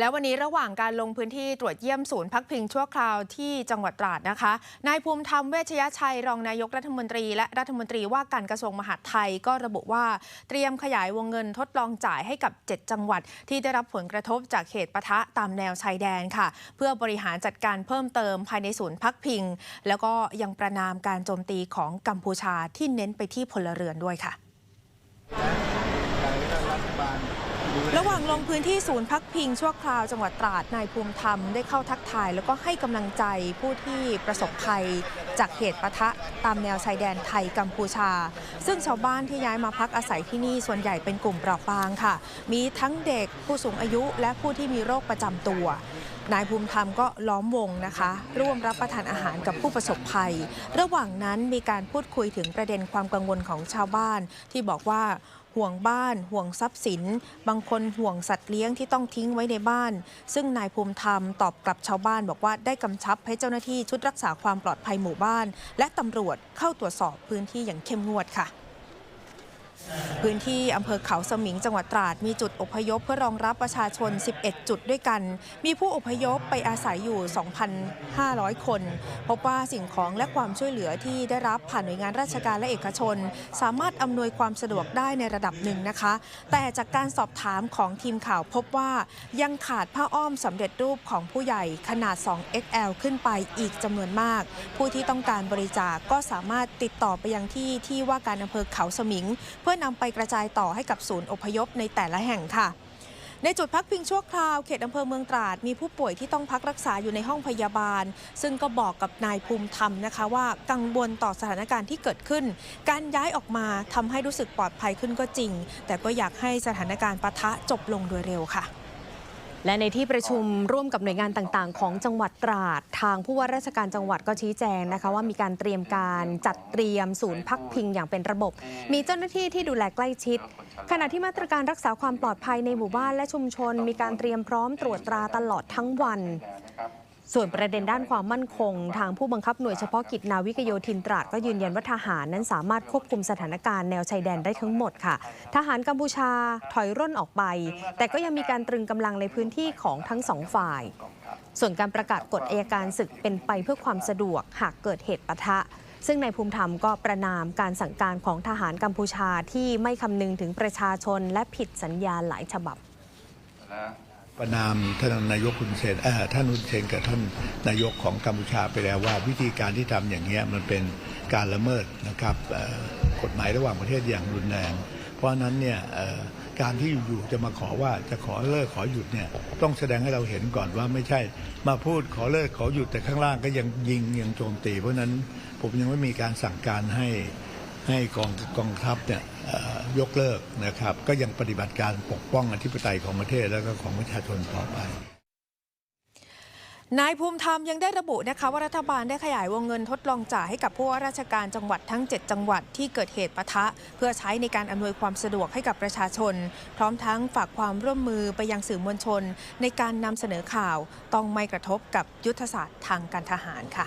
แล้ววันนี้ระหว่างการลงพื้นที่ตรวจเยี่ยมศูนย์พักพิงชั่วคราวที่จังหวัดตราดนะคะ นายภูมิธรรมเวชยชัยรองนายกรัฐมนตรี และรัฐมนตรีว่าการกระทรวงมหาดไทยก็ระบุว่าเตรียมขยายวงเงินทดลองจ่ายให้กับ 7 จังหวัด ที่ได้รับผลกระทบจากเหตุปะทะตามแนวชายแดนค่ะ เพื่อบริหารจัดการเพิ่มเติมภายในศูนย์พักพิง แล้วก็ยังประนามการโจมตีของกัมพูชาที่เน้นไปที่พลเรือนด้วยค่ะ ระหว่างลงพื้นที่ศูนย์พักพิงชั่วคราวจังหวัดตราดนายภูมิธรรมได้เข้าทักทาย แล้วก็ให้กำลังใจผู้ที่ประสบภัย จากเหตุปะทะตามแนวชายแดนไทยกัมพูชา ซึ่งชาวบ้านที่ย้ายมาพักอาศัยที่นี่ส่วนใหญ่เป็นกลุ่มเปราะบางค่ะ มีทั้งเด็กผู้สูงอายุและผู้ที่มีโรคประจำตัวนายภูมิธรรมก็ล้อมวงนะคะ ร่วมรับประทานอาหารกับผู้ประสบภัย ระหว่างนั้นมีการพูดคุยถึงประเด็นความกังวลของชาวบ้านที่บอกว่า ห่วงบ้าน ห่วงทรัพย์สิน บางคนห่วงสัตว์เลี้ยงที่ต้องทิ้งไว้ในบ้าน ซึ่งนายภูมิธรรมตอบกลับชาวบ้าน บอกว่าได้กำชับให้เจ้าหน้าที่ชุดรักษาความปลอดภัยหมู่บ้าน และตำรวจเข้าตรวจสอบพื้นที่อย่างเข้มงวดค่ะ พื้นที่อำเภอเขาสมิงจังหวัดตราด มีจุดอพยพเพื่อรองรับประชาชน 11 จุดด้วยกัน มีผู้อพยพไปอาศัยอยู่ 2,500 คน พบว่าสิ่งของและความช่วยเหลือที่ได้รับผ่านหน่วยงานราชการและเอกชน สามารถอำนวยความสะดวกได้ในระดับหนึ่งนะคะ แต่จากการสอบถามของทีมข่าวพบว่ายังขาดผ้าอ้อมสำเร็จรูปของผู้ใหญ่ขนาด 2XL ขึ้นไปอีกจำนวนมาก ผู้ที่ต้องการบริจาคก็สามารถติดต่อไปยังที่ที่ว่าการอำเภอเขาสมิงเพื่อื่อนำไปกระจายต่อให้กับศูนย์อพยพในแต่ละแห่งค่ะ ในจุดพักพิงชั่วคราวเขตอำเภอเมืองตราด มีผู้ป่วยที่ต้องพักรักษาอยู่ในห้องพยาบาล ซึ่งก็บอกกับนายภูมิธรรมนะคะ ว่ากังวลต่อสถานการณ์ที่เกิดขึ้น การย้ายออกมาทำให้รู้สึกปลอดภัยขึ้นก็จริง แต่ก็อยากให้สถานการณ์ปะทะจบลงโดยเร็วค่ะ และในที่ประชุมร่วมกับหน่วยงานต่างๆ ของจังหวัดตราด ทางผู้ว่าราชการจังหวัดก็ชี้แจงนะคะ ว่ามีการเตรียมการจัดเตรียมศูนย์พักพิงอย่างเป็นระบบ มีเจ้าหน้าที่ที่ดูแลใกล้ชิด ขณะที่มาตรการรักษาความปลอดภัยในหมู่บ้านและชุมชน มีการเตรียมพร้อมตรวจตราตลอดทั้งวัน ส่วนประเด็นด้านความมั่นคง ทางผู้บังคับหน่วยเฉพาะกิจนาวิกโยธินตราดก็ยืนยันว่าทหารนั้นสามารถควบคุมสถานการณ์แนวชายแดนได้ทั้งหมดค่ะ ทหารกัมพูชาถอยร่นออกไป แต่ก็ยังมีการตรึงกำลังในพื้นที่ของทั้งสองฝ่าย ส่วนการประกาศกฎอายการศึกเป็นไปเพื่อความสะดวกหากเกิดเหตุปะทะซึ่งนายภูมิธรรมก็ประนามการสั่งการของทหารกัมพูชาที่ไม่คำนึงถึงประชาชนและผิดสัญญาหลายฉบับ ประนามท่านนายกคุณเซนเอ่อท่านอุนเซนกับท่านนายกของกัมพูชาไปแล้วว่า วิธีการที่ทำอย่างเงี้ยมันเป็นการละเมิดนะครับกฎหมายระหว่างประเทศอย่างรุนแรง เพราะนั้นเนี่ยการที่อยู่ๆจะมาขอว่าจะขอเลิกขอหยุดเนี่ยต้องแสดงให้เราเห็นก่อนว่าไม่ใช่ มาพูดขอเลิกขอหยุดแต่ข้างล่างก็ยังยิงยังโจมตี เพราะนั้นผมยังไม่มีการสั่งการให้ให้กองกองทัพเนี่ย ยกเลิกนะครับ ก็ยังปฏิบัติการปกป้องอธิปไตยของประเทศแล้วก็ของประชาชนต่อไปนายภูมิธรรมยังได้ระบุนะคะว่ารัฐบาลได้ขยายวงเงินทดลองจ่ายให้กับผู้ว่าราชการจังหวัดทั้ง 7 จังหวัดที่เกิดเหตุปะทะ เพื่อใช้ในการอำนวยความสะดวกให้กับประชาชน พร้อมทั้งฝากความร่วมมือไปยังสื่อมวลชน ในการนำเสนอข่าวต้องไม่กระทบกับยุทธศาสตร์ทางการทหารค่ะ